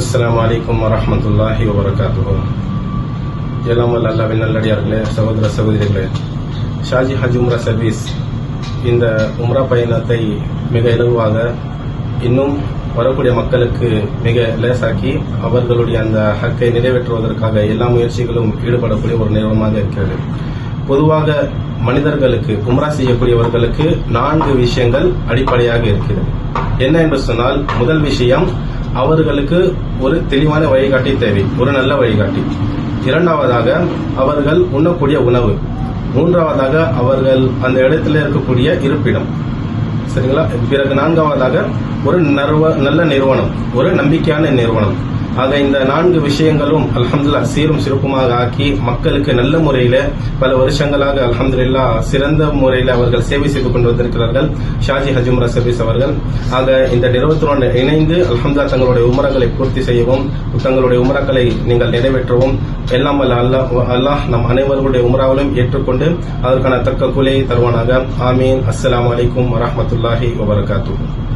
அஸ்லாம் வலைக்கம் வரமத்துல்லாஹி வபரகாத்துஹு எல்லாம் வல்ல அல்லாவின் நல்லடியார்களே சகோதர சகோதரிகளே ஷாஜி ஹஜ் உம்ரா சர்வீஸ் இந்த உம்ரா பயணத்தை மிக இலகுவாக இன்னும் வரக்கூடிய மக்களுக்கு மிக லேசாக்கி அவர்களுடைய அந்த ஹக்கை நிறைவேற்றுவதற்காக எல்லா முயற்சிகளும் ஈடுபடக்கூடிய ஒரு நிறுவனமாக இருக்கிறது பொதுவாக மனிதர்களுக்கு உம்ரா செய்யக்கூடியவர்களுக்கு நான்கு விஷயங்கள் அடிப்படையாக இருக்கிறது என்ன என்று சொன்னால் முதல் விஷயம் அவர்களுக்கு ஒரு தெளிவான வழிகாட்டி தேவை ஒரு நல்ல வழிகாட்டி. இரண்டாவதாக அவர்கள் உண்ணக்கூடிய உணவு. மூன்றாவதாக அவர்கள் அந்த இடத்துல இருக்கக்கூடிய இருப்பிடம். சரிங்களா? பிறகு நான்காவதாக ஒரு நர்வ நல்ல நிறுவனம் ஒரு நம்பிக்கையான நிறுவனம். ஆக இந்த நான்கு விஷயங்களும் அலமதுல்லா சீரும் சிறப்புமாக ஆக்கி மக்களுக்கு நல்ல முறையில பல வருஷங்களாக அல்ஹம்துலில்லாஹ் சிறந்த முறையில் அவர்கள் சேவை செய்து கொண்டு வந்திருக்கிறார்கள். ஷாஜி ஹஜும்ரா சர்வீஸ் அவர்கள். ஆக இந்த நிறுவனத்துடன் இணைந்து அலமதுல்லா தங்களுடைய உமரங்களை பூர்த்தி செய்யவும் தங்களுடைய உமரங்களை நீங்கள் நிறைவேற்றவும் எல்லாம் வல்ல அல்லாஹ் அல்லாஹ் நம் அனைவர்களுடைய உமராவிலும் ஏற்றுக்கொண்டு அதற்கான தக்க கூலியை தருவானாக. ஆமீன். அஸ்லாம் அலைக்கும் வரமத்துல்லாஹி வபரகாத்துஹு.